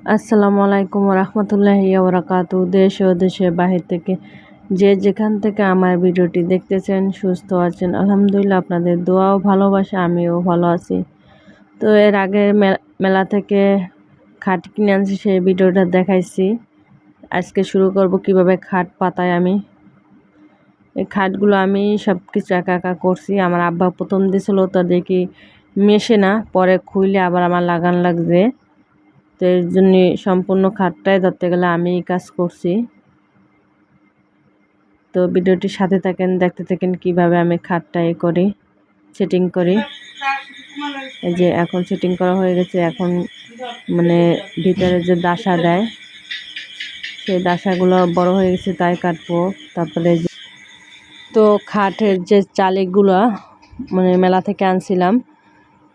আসসালামু আলাইকুম রহমতুল্লাহি ওবরাকাতু দেশ ও দেশের বাহির থেকে যে যেখান থেকে আমার ভিডিওটি দেখতেছেন, সুস্থ আছেন, আলহামদুলিল্লাহ আপনাদের দোয়াও ভালোবাসা, আমিও ভালো আছি। তো এর আগে মেলা থেকে খাট কিনে আনছি, সেই ভিডিওটা দেখাইছি। আজকে শুরু করব কীভাবে খাট পাতায় আমি। এই খাটগুলো আমি সব কিছু একা একা করছি। আমার আব্বা প্রথম দিয়েছিল তো দেখি মেশে না, পরে খুইলে আবার আমার লাগান লাগছে। তো এর জন্য সম্পূর্ণ খাটটাই ধরতে গেলে আমি কাজ করছি। তো ভিডিওটির সাথে থাকেন, দেখতে থাকেন কীভাবে আমি খাটটা এ করি, সেটিং করি। এই যে এখন সেটিং করা হয়ে গেছে, এখন মানে ভিতরে যে দাসা দেয়, সেই দাসাগুলো বড় হয়ে গেছে, তাই কাটবো। তারপরে তো খাটের যে চালিকগুলো মানে মেলা থেকে আনছিলাম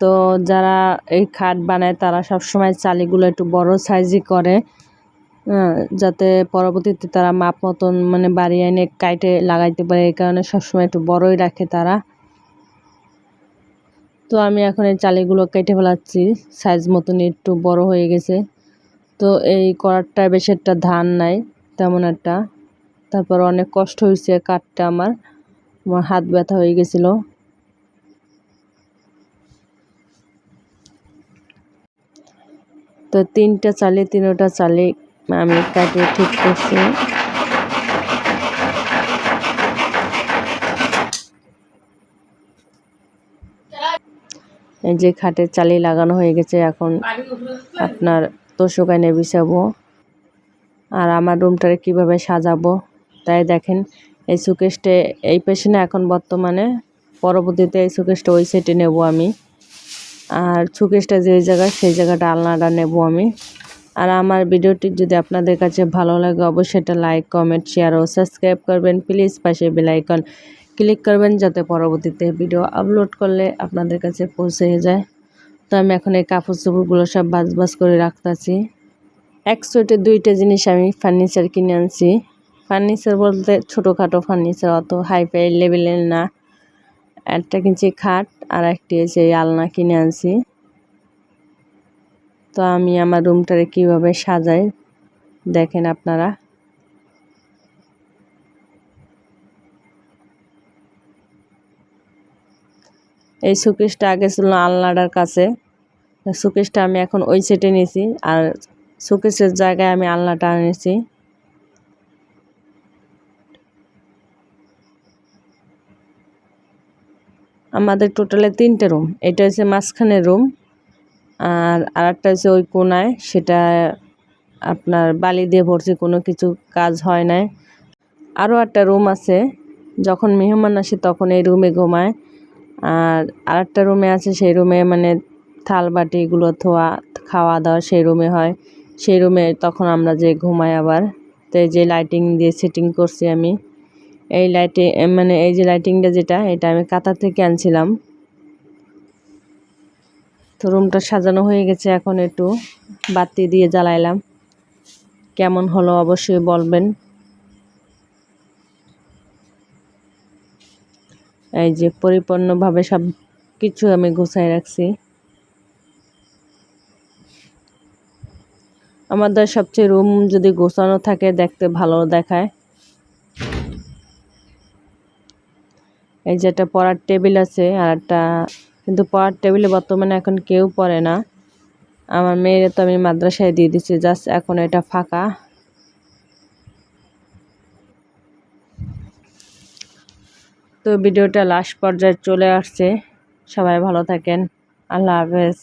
তো যারা এই খাট বানায়, তারা সব সময় চালিগুলো একটু বড় সাইজই করে যাতে পরবর্তীতে তারা মাপ মতন মানে বাড়ি এনে কাইটে লাগাইতে পারে, এই কারণে সবসময় একটু বড়ই রাখে তারা। তো আমি এখন এই চালিগুলো কেটে ফেলাচ্ছি, সাইজ মতন একটু বড় হয়ে গেছে। তো এই করারটায় বেশ একটা ধান নাই, তেমন একটা। তারপর অনেক কষ্ট হয়েছে কাঠটা আমার আমার হাত ব্যথা হয়ে গেছিল। তো তিনটা চালে তিনোটা চালে আমি কাটে ঠিক করছি। এই যে খাটের চালি লাগানো হয়ে গেছে, এখন আপনার তোষক এনে বিছাবো। আর আমার রুমটারে কীভাবে সাজাবো, তাই দেখেন, এই সুকেশটে এই পেছনে এখন বর্তমানে, পরবর্তীতে এই সুকেশটা ওই সেটে নেব আমি। আর সুকেশটা যে জায়গায়, সেই জায়গাটা আলনাটা নেব আমি। আর আমার ভিডিওটি যদি আপনাদের কাছে ভালো লাগে, অবশ্যই এটা লাইক কমেন্ট শেয়ার ও সাবস্ক্রাইব করবেন। প্লিজ পাশে বেলাইকন ক্লিক করবেন, যাতে পরবর্তীতে ভিডিও আপলোড করলে আপনাদের কাছে পৌঁছে যায়। তো আমি এখন এই কাপড় চোপড়গুলো সব বাজ বাজ করে রাখতেছি। একশোটে দুইটা জিনিস আমি ফার্নিচার কিনে আনছি। ফার্নিচার বলতে ছোটোখাটো ফার্নিচার অত হাই ফাই লেভেলের না। একটা কিনছি খাট আর একটি হচ্ছে আলনা কিনে আনছি। তো আমি আমার রুমটারে কীভাবে সাজাই, দেখেন আপনারা। এই সুকেশটা আগে ছিল আলনাটার কাছে। সুকেশটা আমি এখন ওই সেটে নিয়েছি আর সুকেশের জায়গায় আমি আলনাটা এনেছি আমাদের টোটালে তিনটে রুম। এটা হচ্ছে মাঝখানের রুম আর আরেকটা হচ্ছে ওই কোনায়। সেটা আপনার বালি দিয়ে ভরছি কোনো কিছু কাজ হয় নাই। আরও একটা রুম আছে, যখন মেহমান আসে তখন এই রুমে ঘুমায়। আর আরেকটা রুমে আছে, সেই রুমে মানে থাল বাটিগুলো ধোয়া, খাওয়া দাওয়া সেই রুমে হয়। সেই রুমে তখন আমরা যে ঘুমাই আবার। তো যে লাইটিং দিয়ে সেটিং করছি আমি। এই লাইটে মানে এই যে লাইটিংটা যেটা, এটা আমি কাতার থেকে আনছিলাম। তো রুমটা সাজানো হয়ে গেছে এখন একটু, বাতি দিয়ে জ্বালাইলাম। কেমন হলো অবশ্যই বলবেন। এই যে পরিপূর্ণভাবে সব কিছু আমি গুছাই রাখছি। আমাদের সবচেয়ে রুম যদি গোছানো থাকে, দেখতে ভালো দেখায়। এই যে একটা পড়ার টেবিল আছে আর একটা, কিন্তু পড়ার টেবিলে বর্তমানে এখন কেউ পড়ে না। আমার মেয়েরা তো আমি মাদ্রাসায় দিয়ে দিচ্ছি জাস্ট এখন এটা ফাঁকা। তো ভিডিওটা লাস্ট পর্যায়ে চলে আসছে। সবাই ভালো থাকেন। আল্লাহ হাফেজ।